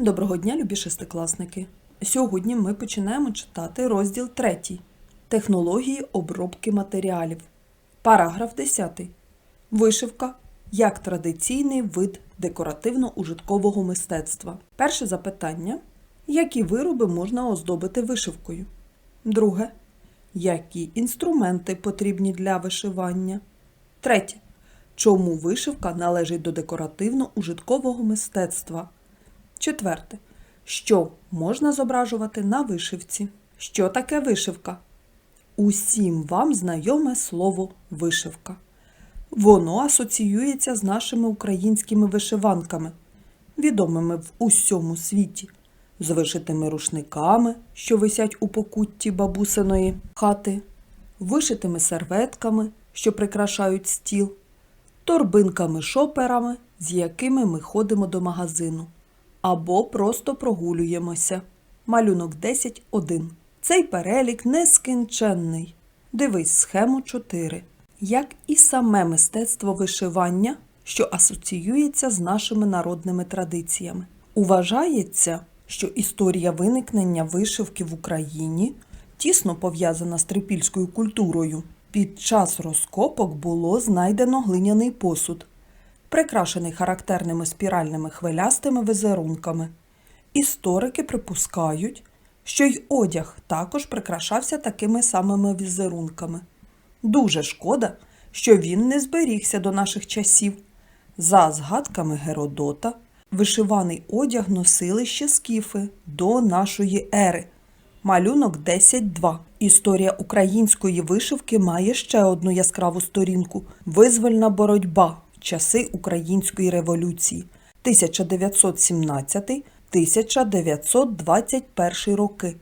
Доброго дня, любі шестикласники! Сьогодні ми починаємо читати розділ 3 Технології обробки матеріалів. Параграф 10. Вишивка як традиційний вид декоративно-ужиткового мистецтва. Перше запитання: які вироби можна оздобити вишивкою? Друге. Які інструменти потрібні для вишивання? Третє. Чому вишивка належить до декоративно-ужиткового мистецтва? Четверте. Що можна зображувати на вишивці? Що таке вишивка? Усім вам знайоме слово вишивка. Воно асоціюється з нашими українськими вишиванками, відомими в усьому світі, з вишитими рушниками, що висять у покутті бабусиної хати, вишитими серветками, що прикрашають стіл, торбинками-шоперами, з якими ми ходимо до магазину, або просто прогулюємося. Малюнок 10.1. Цей перелік нескінченний. Дивись схему 4. Як і саме мистецтво вишивання, що асоціюється з нашими народними традиціями. Вважається, що історія виникнення вишивки в Україні тісно пов'язана з трипільською культурою. Під час розкопок було знайдено глиняний посуд, прикрашений характерними спіральними хвилястими візерунками. Історики припускають, що й одяг також прикрашався такими самими візерунками. Дуже шкода, що він не зберігся до наших часів. За згадками Геродота, вишиваний одяг носили ще скіфи до нашої ери. Малюнок 10.2. Історія української вишивки має ще одну яскраву сторінку визвольна боротьба часи Української революції 1917-1921 роки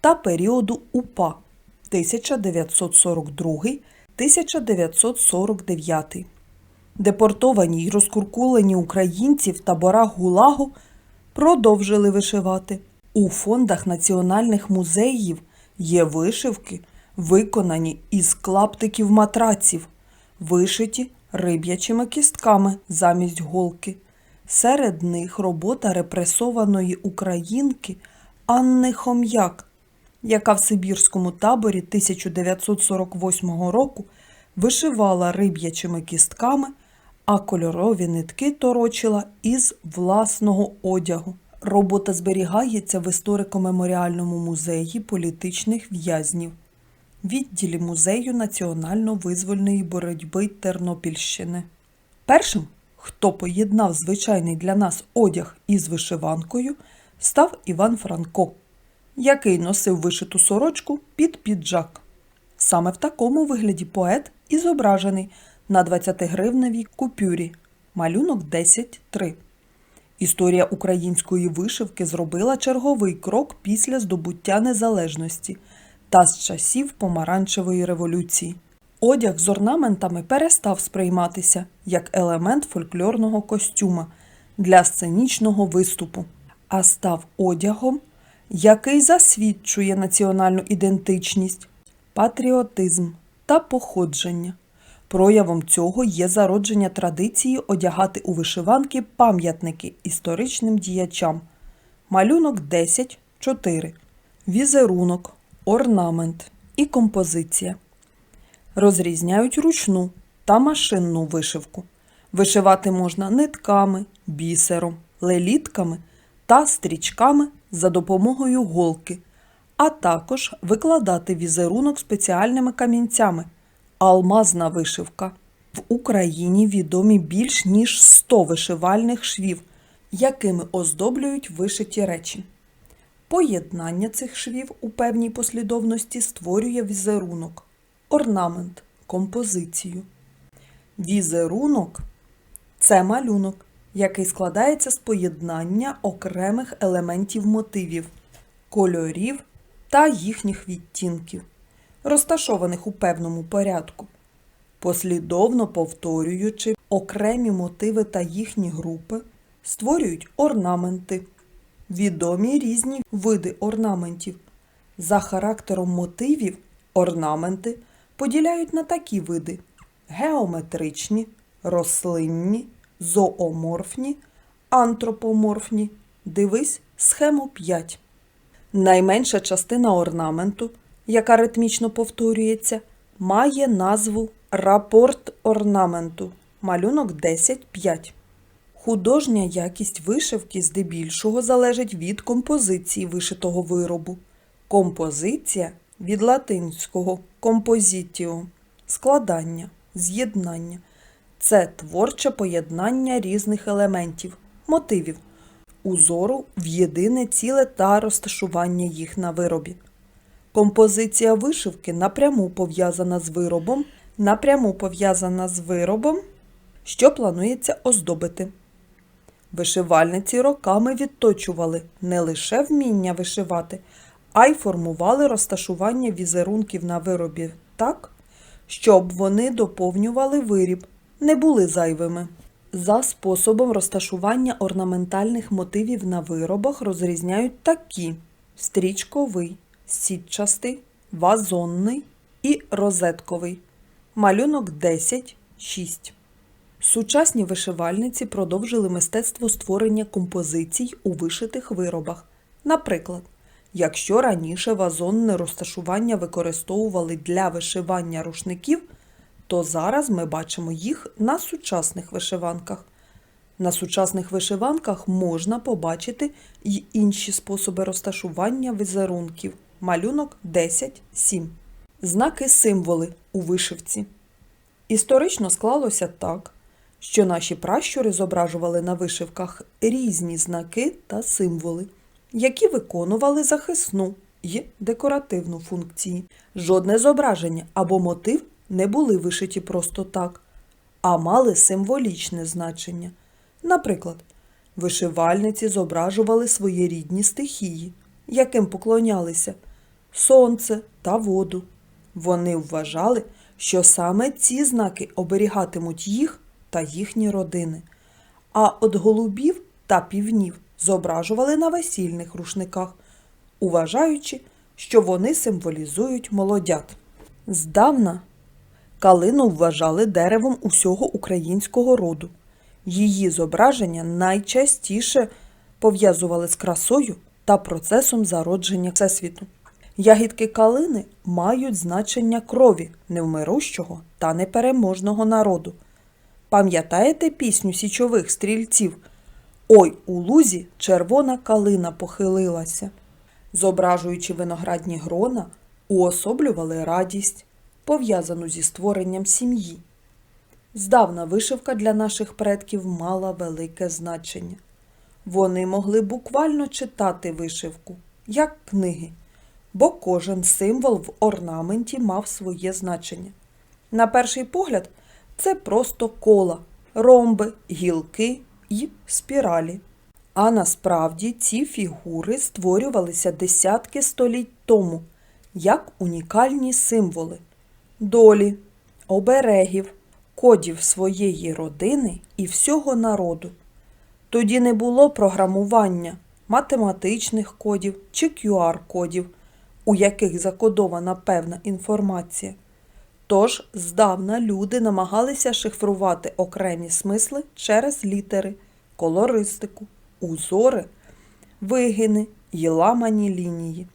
та періоду УПА 1942-1949. Депортовані й розкуркулені українці в таборах ГУЛАГу продовжили вишивати. У фондах національних музеїв є вишивки, виконані із клаптиків матраців, вишиті риб'ячими кістками замість голки. Серед них робота репресованої українки Анни Хом'як, яка в Сибірському таборі 1948 року вишивала риб'ячими кістками, а кольорові нитки торочила із власного одягу. Робота зберігається в історико-меморіальному музеї політичних в'язнів, відділі музею національно-визвольної боротьби Тернопільщини. Першим, хто поєднав звичайний для нас одяг із вишиванкою, став Іван Франко, який носив вишиту сорочку під піджак. Саме в такому вигляді поет і зображений на 20-гривневій купюрі. Малюнок 10.3. Історія української вишивки зробила черговий крок після здобуття незалежності та з часів помаранчевої революції. Одяг з орнаментами перестав сприйматися як елемент фольклорного костюма для сценічного виступу, а став одягом, який засвідчує національну ідентичність, патріотизм та походження. Проявом цього є зародження традиції одягати у вишиванки пам'ятники історичним діячам. Малюнок 10.4. Візерунок, орнамент і композиція. Розрізняють ручну та машинну вишивку. Вишивати можна нитками, бісером, лелітками та стрічками за допомогою голки, а також викладати візерунок спеціальними камінцями. Алмазна вишивка. В Україні відомі більш ніж 100 вишивальних швів, якими оздоблюють вишиті речі. Поєднання цих швів у певній послідовності створює візерунок, орнамент, композицію. Візерунок це малюнок, який складається з поєднання окремих елементів мотивів, кольорів та їхніх відтінків розташованих у певному порядку, послідовно повторюючи окремі мотиви та їхні групи, створюють орнаменти. Відомі різні види орнаментів. За характером мотивів орнаменти поділяють на такі види: геометричні, рослинні, зооморфні, антропоморфні Дивись схему 5. Найменша частина орнаменту, яка ритмічно повторюється, має назву рапорт орнаменту. Малюнок 10.5. Художня якість вишивки здебільшого залежить від композиції вишитого виробу. Композиція від латинського композітіо складання, з'єднання. Це творче поєднання різних елементів, мотивів, узору в єдине ціле та розташування їх на виробі. Композиція вишивки напряму пов'язана з виробом, напряму пов'язана з виробом, що планується оздобити. Вишивальниці роками відточували не лише вміння вишивати, а й формували розташування візерунків на виробі так, щоб вони доповнювали виріб, не були зайвими. За способом розташування орнаментальних мотивів на виробах розрізняють такі: стрічковий, сітчастий, вазонний і розетковий. Малюнок 10, 6. Сучасні вишивальниці продовжили мистецтво створення композицій у вишитих виробах. Наприклад, якщо раніше вазонне розташування використовували для вишивання рушників, то зараз ми бачимо їх на сучасних вишиванках. На сучасних вишиванках можна побачити й інші способи розташування візерунків. Малюнок 10.7. Знаки символи у вишивці. Історично склалося так, що наші пращури зображували на вишивках різні знаки та символи, які виконували захисну й декоративну функції. Жодне зображення або мотив не були вишиті просто так, а мали символічне значення. Наприклад, вишивальниці зображували свої рідні стихії, яким поклонялися сонце та воду. Вони вважали, що саме ці знаки оберігатимуть їх та їхні родини. А от голубів та півнів зображували на весільних рушниках, уважаючи, що вони символізують молодят. Здавна калину вважали деревом усього українського роду. Її зображення найчастіше пов'язували з красою та процесом зародження всесвіту. Ягідки калини мають значення крові невмирущого та непереможного народу. Пам'ятаєте пісню січових стрільців? Ой, у лузі червона калина похилилася. Зображуючи виноградні грона, уособлювали радість, пов'язану зі створенням сім'ї. Здавна вишивка для наших предків мала велике значення. Вони могли буквально читати вишивку, як книги, бо кожен символ в орнаменті мав своє значення. На перший погляд, це просто кола, ромби, гілки і спіралі. А насправді ці фігури створювалися десятки століть тому як унікальні символи долі, оберегів, кодів своєї родини і всього народу. Тоді не було програмування, математичних кодів чи QR-кодів, у яких закодована певна інформація. Тож здавна люди намагалися шифрувати окремі смисли через літери, колористику, узори, вигини й ламані лінії.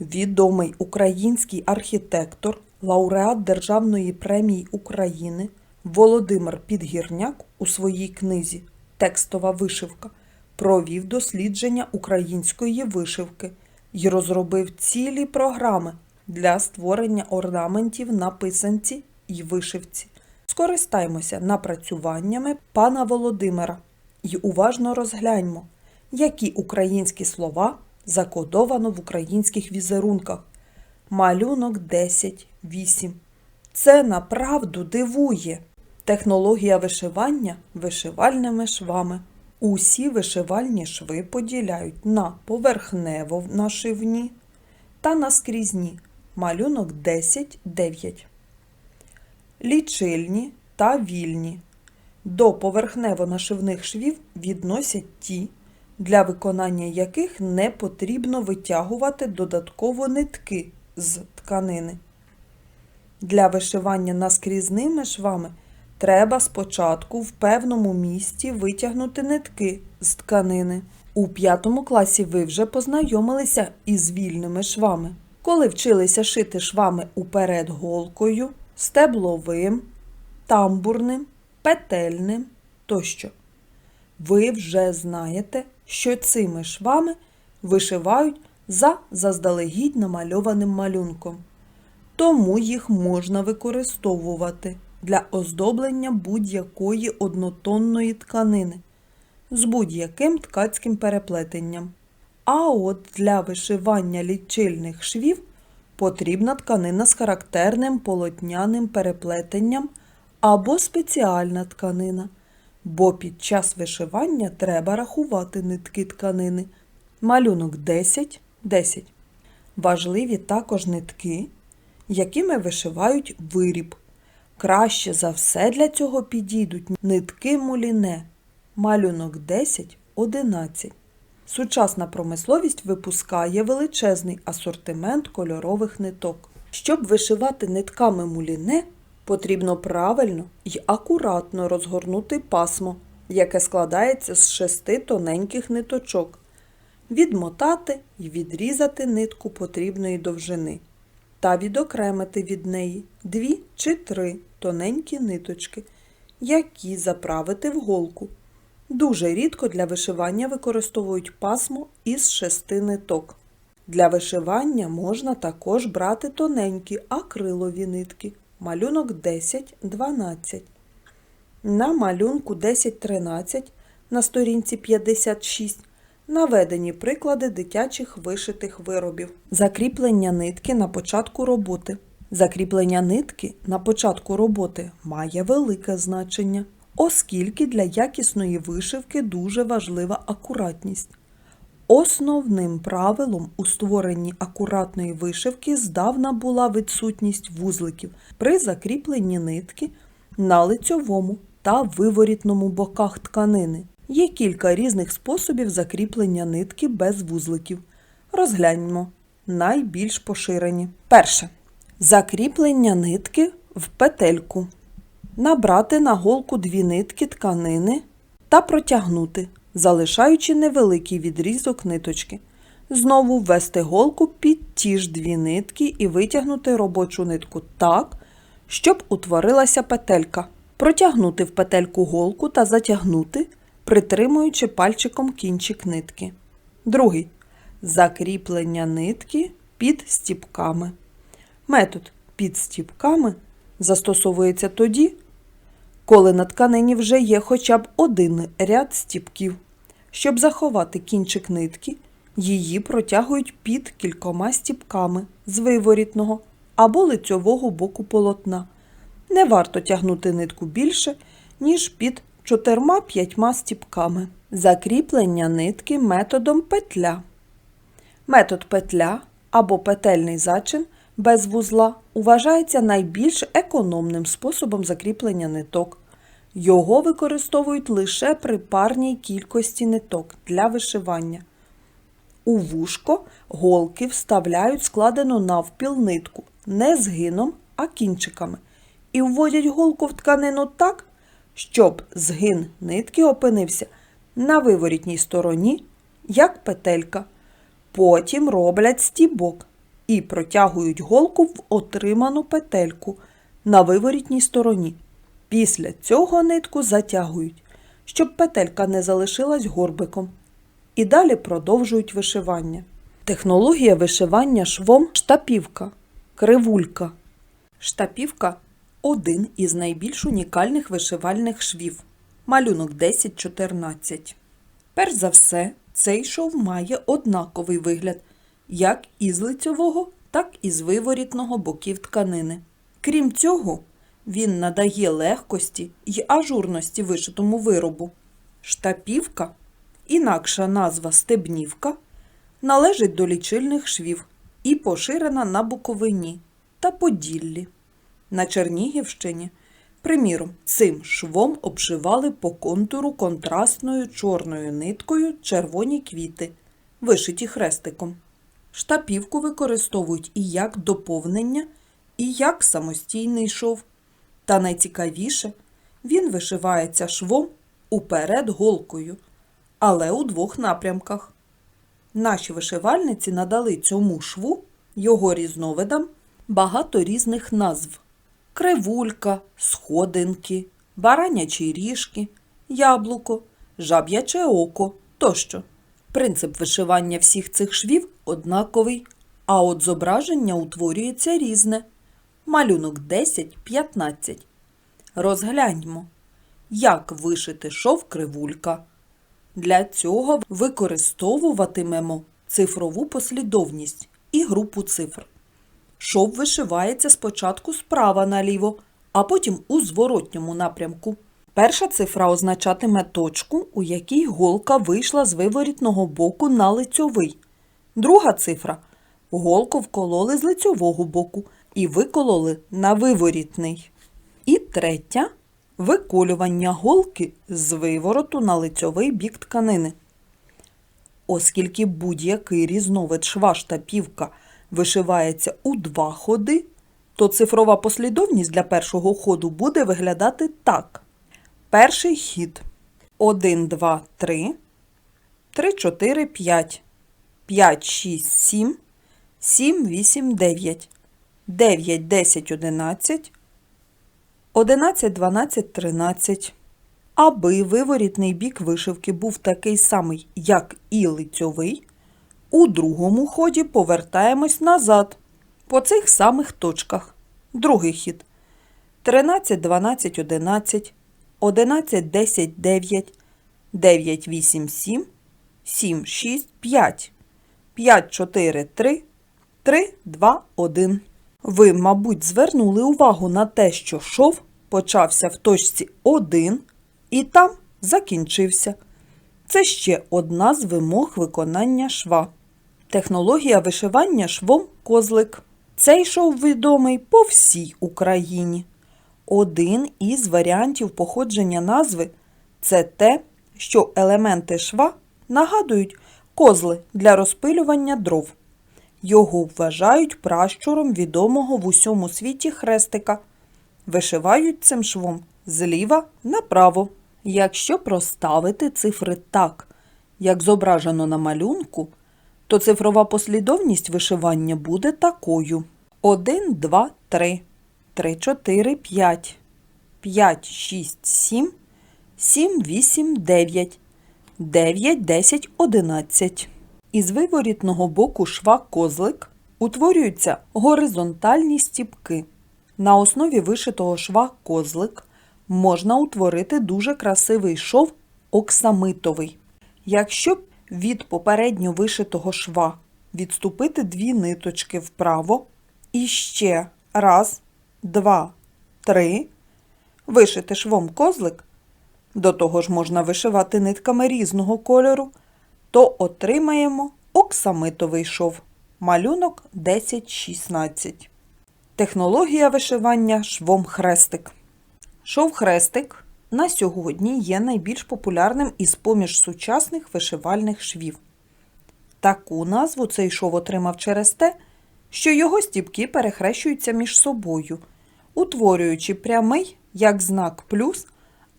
Відомий український архітектор, лауреат Державної премії України Володимир Підгірняк у своїй книзі Текстова вишивка провів дослідження української вишивки і розробив цілі програми для створення орнаментів на писанці і вишивці. Скористаймося напрацюваннями пана Володимира і уважно розгляньмо, які українські слова закодовано в українських візерунках. Малюнок 10.8. Це направду дивує. Технологія вишивання вишивальними швами. Усі вишивальні шви поділяють на поверхнево нашивні та наскрізні. Малюнок 10.9. Лічильні та вільні. До поверхнево-нашивних швів відносять ті, для виконання яких не потрібно витягувати додатково нитки з тканини. Для вишивання наскрізними швами треба спочатку в певному місці витягнути нитки з тканини. У п'ятому класі ви вже познайомилися із вільними швами, коли вчилися шити швами уперед голкою, стебловим, тамбурним, петельним тощо. Ви вже знаєте, що цими швами вишивають за заздалегідь намальованим малюнком. Тому їх можна використовувати для оздоблення будь-якої однотонної тканини з будь-яким ткацьким переплетенням. А от для вишивання лічильних швів потрібна тканина з характерним полотняним переплетенням або спеціальна тканина, бо під час вишивання треба рахувати нитки тканини. Малюнок 10, 10. Важливі також нитки, якими вишивають виріб. Краще за все для цього підійдуть нитки муліне. Малюнок 10, 11. Сучасна промисловість випускає величезний асортимент кольорових ниток. Щоб вишивати нитками муліне, потрібно правильно і акуратно розгорнути пасмо, яке складається з шести тоненьких ниточок, відмотати і відрізати нитку потрібної довжини та відокремити від неї дві чи три тоненькі ниточки, які заправити в голку. Дуже рідко для вишивання використовують пасмо із шести ниток. Для вишивання можна також брати тоненькі акрилові нитки. Малюнок 10-12. На малюнку 10-13 на сторінці 56 наведені приклади дитячих вишитих виробів. Закріплення нитки на початку роботи. Закріплення нитки на початку роботи має велике значення, оскільки для якісної вишивки дуже важлива акуратність. Основним правилом у створенні акуратної вишивки здавна була відсутність вузликів при закріпленні нитки на лицьовому та виворітному боках тканини. Є кілька різних способів закріплення нитки без вузликів. Розгляньмо найбільш поширені. Перше. Закріплення нитки в петельку. Набрати на голку дві нитки тканини та протягнути, залишаючи невеликий відрізок ниточки. Знову ввести голку під ті ж дві нитки і витягнути робочу нитку так, щоб утворилася петелька. Протягнути в петельку голку та затягнути, притримуючи пальчиком кінчик нитки. Другий. Закріплення нитки під стіпками. Метод під стіпками застосовується тоді, коли на тканині вже є хоча б один ряд стіпків. Щоб заховати кінчик нитки, її протягують під кількома стіпками з виворітного або лицьового боку полотна. Не варто тягнути нитку більше, ніж під чотирма-п'ятьма стіпками. Закріплення нитки методом петля. Метод петля або петельний зачин без вузла вважається найбільш економним способом закріплення ниток. Його використовують лише при парній кількості ниток для вишивання. У вушко голки вставляють складену навпіл нитку не згином, а кінчиками, і вводять голку в тканину так, щоб згин нитки опинився на виворітній стороні, як петелька. Потім роблять стібок і протягують голку в отриману петельку на виворітній стороні. Після цього нитку затягують, щоб петелька не залишилась горбиком. І далі продовжують вишивання. Технологія вишивання швом штапівка, кривулька. Штапівка один із найбільш унікальних вишивальних швів. Малюнок 10-14. Перш за все, цей шов має однаковий вигляд як із лицьового, так і з виворітного боків тканини. Крім цього, він надає легкості й ажурності вишитому виробу. Штапівка, інакша назва стебнівка, належить до лічильних швів і поширена на Буковині та Поділлі. На Чернігівщині, приміром, цим швом обшивали по контуру контрастною чорною ниткою червоні квіти, вишиті хрестиком. Штапівку використовують і як доповнення, і як самостійний шов. Та найцікавіше, він вишивається швом уперед голкою, але у двох напрямках. Наші вишивальниці надали цьому шву, його різновидам, багато різних назв: кривулька, сходинки, баранячі ріжки, яблуко, жаб'яче око тощо. Принцип вишивання всіх цих швів однаковий, а от зображення утворюється різне. Малюнок 10-15. Розгляньмо, як вишити шов кривулька. Для цього використовуватимемо цифрову послідовність і групу цифр. Шов вишивається спочатку справа наліво, а потім у зворотньому напрямку. Перша цифра означатиме точку, у якій голка вийшла з виворітного боку на лицьовий. Друга цифра голку вкололи з лицьового боку і викололи на виворітний. І третя виколювання голки з вивороту на лицьовий бік тканини. Оскільки будь-який різновид шва штапівка вишивається у два ходи, то цифрова послідовність для першого ходу буде виглядати так. Перший хід. 1, 2, 3, 3, 4, 5, 5, 6, 7, 7, 8, 9, 9, 10, 11, 11, 12, 13. Аби виворітний бік вишивки був такий самий, як і лицьовий, у другому ході повертаємось назад по цих самих точках. Другий хід. 13, 12, 11, 11, 10, 9, 9, 8, 7, 7, 6, 5, 5, 4, 3, 3, 2, 1. Ви, мабуть, звернули увагу на те, що шов почався в точці 1 і там закінчився. Це ще одна з вимог виконання шва. Технологія вишивання швом козлик. Цей шов відомий по всій Україні. Один із варіантів походження назви це те, що елементи шва нагадують козли для розпилювання дров. Його вважають пращуром відомого в усьому світі хрестика. Вишивають цим швом зліва направо. Якщо проставити цифри так, як зображено на малюнку, то цифрова послідовність вишивання буде такою: 1, 2, 3, 3, 4, 5, 5, 6, 7, 7, 8, 9, 9, 10, 11. Із виворітного боку шва козлик утворюються горизонтальні стіпки. На основі вишитого шва козлик можна утворити дуже красивий шов оксамитовий. Якщо від попередньо вишитого шва відступити дві ниточки вправо і ще раз, два, три, вишити швом козлик, до того ж можна вишивати нитками різного кольору, то отримаємо оксамитовий шов. Малюнок 10-16. Технологія вишивання швом хрестик. Шов хрестик на сьогодні є найбільш популярним із поміж сучасних вишивальних швів. Таку назву цей шов отримав через те, що його стіпки перехрещуються між собою, утворюючи прямий, як знак плюс,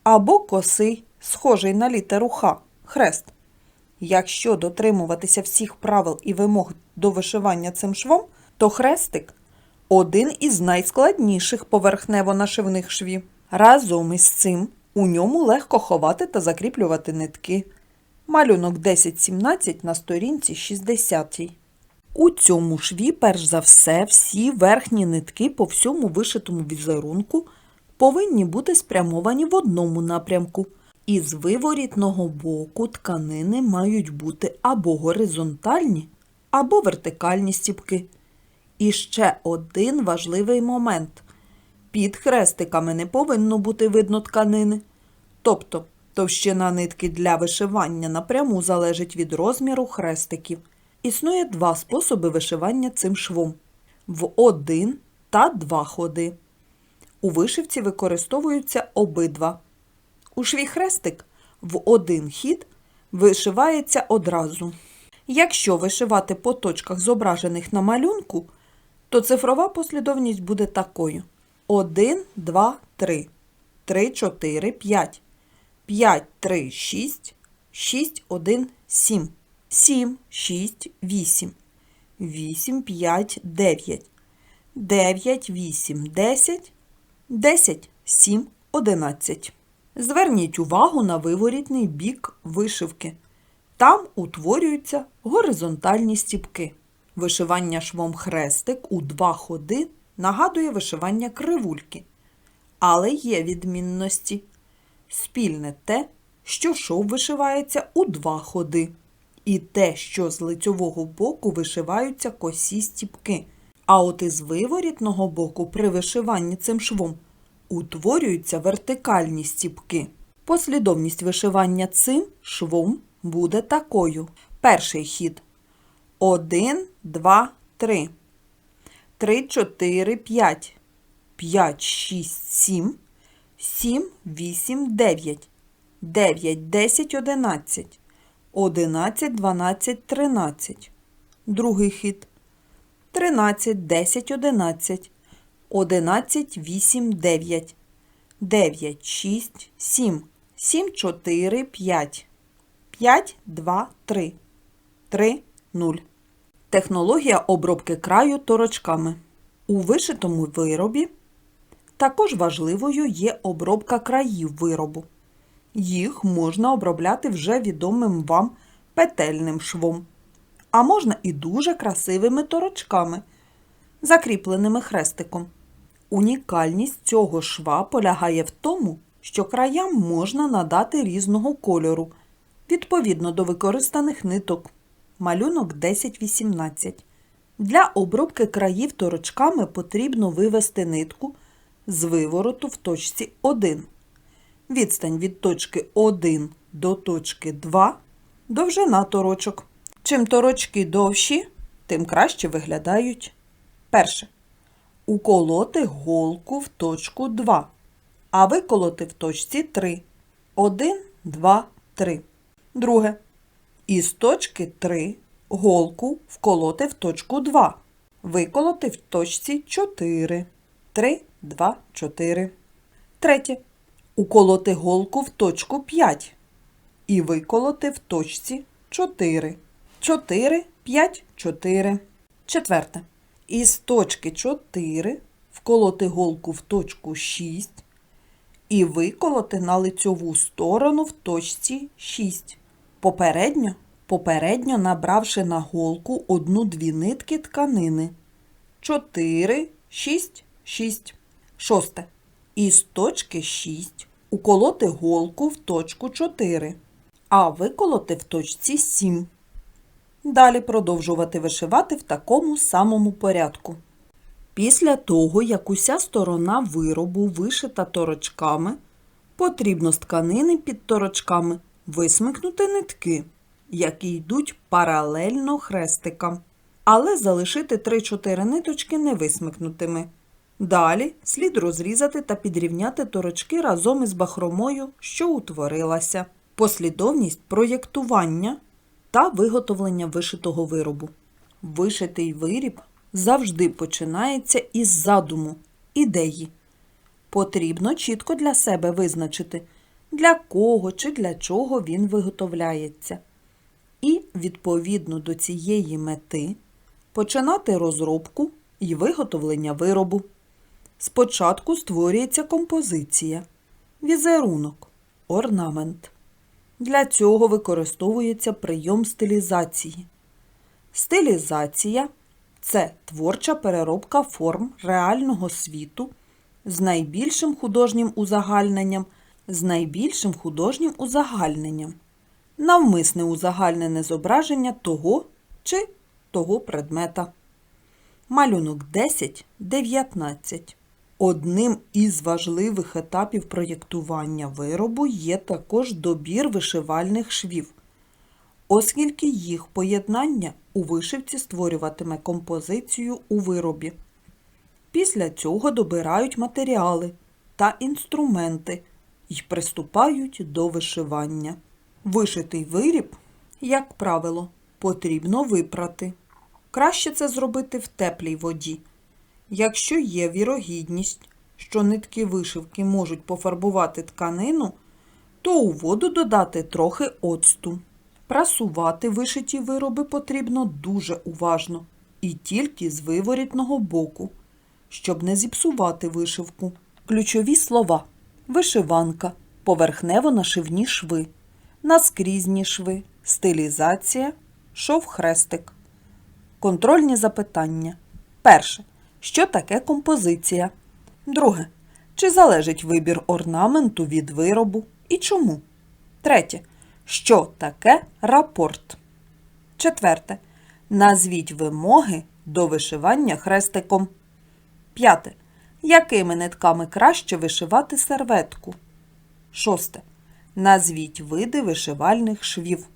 або косий, схожий на літеру Х хрест. Якщо дотримуватися всіх правил і вимог до вишивання цим швом, то хрестик один із найскладніших поверхнево-нашивних швів. Разом із цим у ньому легко ховати та закріплювати нитки. Малюнок 10-17 на сторінці 60. У цьому шві, перш за все, всі верхні нитки по всьому вишитому візерунку повинні бути спрямовані в одному напрямку. Із виворітного боку тканини мають бути або горизонтальні, або вертикальні стіпки. І ще один важливий момент. Під хрестиками не повинно бути видно тканини. Тобто товщина нитки для вишивання напряму залежить від розміру хрестиків. Існує два способи вишивання цим швом в один та два ходи. У вишивці використовуються обидва. У шві хрестик в один хід вишивається одразу. Якщо вишивати по точках, зображених на малюнку, то цифрова послідовність буде такою: 1, 2, 3, 3, 4, 5, 5, 3, 6, 6, 1, 7. 7, 6, 8. 8, 5, 9. 9, 8, 10. 10, 7, 11. Зверніть увагу на виворітний бік вишивки. Там утворюються горизонтальні стіпки. Вишивання швом хрестик у два ходи нагадує вишивання кривульки. Але є відмінності. Спільне те, що шов вишивається у два ходи, і те, що з лицьового боку вишиваються косі стіпки. А от із виворітного боку при вишиванні цим швом утворюються вертикальні стіпки. Послідовність вишивання цим швом буде такою. Перший хід. 1, 2, 3. 3, 4, 5. 5, 6, 7. 7, 8, 9. 9, 10, 11. 11, 12, 13. Другий хід. 13, 10, 11. 11, 8, 9. 9, 6, 7. 7, 4, 5. 5, 2, 3. 3, 0. Технологія обробки краю торочками. У вишитому виробі також важливою є обробка країв виробу. Їх можна обробляти вже відомим вам петельним швом, а можна і дуже красивими торочками, закріпленими хрестиком. Унікальність цього шва полягає в тому, що краям можна надати різного кольору відповідно до використаних ниток. Малюнок 10-18. Для обробки країв торочками потрібно вивести нитку з вивороту в точці 1. Відстань від точки 1 до точки 2 – довжина торочок. Чим торочки довші, тим краще виглядають. Перше. Уколоти голку в точку 2, а виколоти в точці 3. 1, 2, 3. Друге. Із точки 3 голку вколоти в точку 2. Виколоти в точці 4. 3, 2, 4. Третє. Уколоти голку в точку 5. І виколоти в точці 4. 4, 5, 4. Четверте. Із точки 4 вколоти голку в точку 6 і виколоти на лицьову сторону в точці 6. Попередньо, попередньо набравши на голку одну-дві нитки тканини. 4, 6, 6. Шосте. Із точки 6 уколоти голку в точку 4, а виколоти в точці 7. Далі продовжувати вишивати в такому самому порядку. Після того, як уся сторона виробу вишита торочками, потрібно з тканини під торочками висмикнути нитки, які йдуть паралельно хрестикам, але залишити 3-4 ниточки невисмикнутими. Далі слід розрізати та підрівняти торочки разом із бахромою, що утворилася. Послідовність проєктування та виготовлення вишитого виробу. Вишитий виріб завжди починається із задуму, ідеї. Потрібно чітко для себе визначити, для кого чи для чого він виготовляється. І, відповідно до цієї мети, починати розробку і виготовлення виробу. Спочатку створюється композиція, візерунок, орнамент. Для цього використовується прийом стилізації. Стилізація це творча переробка форм реального світу з найбільшим художнім узагальненням, з найбільшим художнім узагальненням, навмисне узагальнене зображення того чи того предмета. Малюнок 10, 19. Одним із важливих етапів проєктування виробу є також добір вишивальних швів, оскільки їх поєднання у вишивці створюватиме композицію у виробі. Після цього добирають матеріали та інструменти і приступають до вишивання. Вишитий виріб, як правило, потрібно випрати. Краще це зробити в теплій воді. Якщо є вірогідність, що нитки вишивки можуть пофарбувати тканину, то у воду додати трохи оцту. Прасувати вишиті вироби потрібно дуже уважно і тільки з виворітного боку, щоб не зіпсувати вишивку. Ключові слова: вишиванка, поверхнево-нашивні шви, наскрізні шви, стилізація, шов-хрестик. Контрольні запитання. Перше. Що таке композиція? Друге. Чи залежить вибір орнаменту від виробу і чому? Третє. Що таке рапорт? Четверте. Назвіть вимоги до вишивання хрестиком. П'яте. Якими нитками краще вишивати серветку? Шосте. Назвіть види вишивальних швів.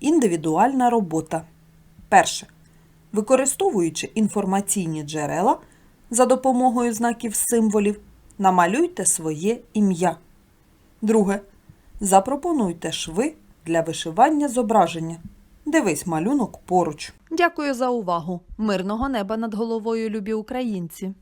Індивідуальна робота. Перше. Використовуючи інформаційні джерела за допомогою знаків символів, намалюйте своє ім'я. Друге. Запропонуйте шви для вишивання зображення. Дивись малюнок поруч. Дякую за увагу. Мирного неба над головою, любі українці!